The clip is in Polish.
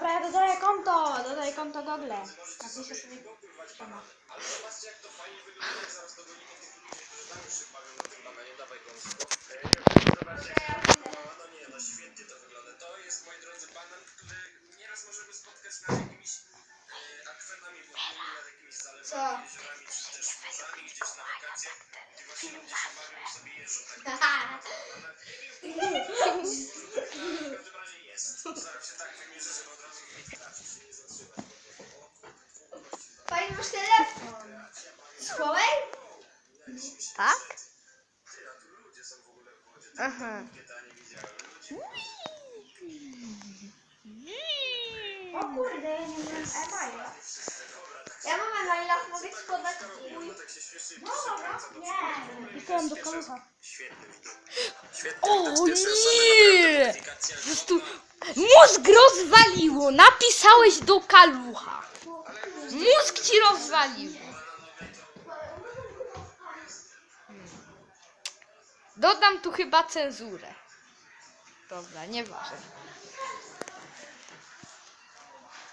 Dobra, ja dodaję konto, dodaję konto Google. Napiszę sobie temat. Ale są w ogóle w wodzie. Aha. O kurde, ja nie mam e-maila. Ja mam e-maila, mogę ci podać mój... tak No dobra, nie. Pisałem do kalucha. Świetny widok. Świetny O nie! Po prostu mózg rozwaliło. Napisałeś do kalucha. Mózg ci rozwaliło. Dodam tu chyba cenzurę. Dobra, nieważne.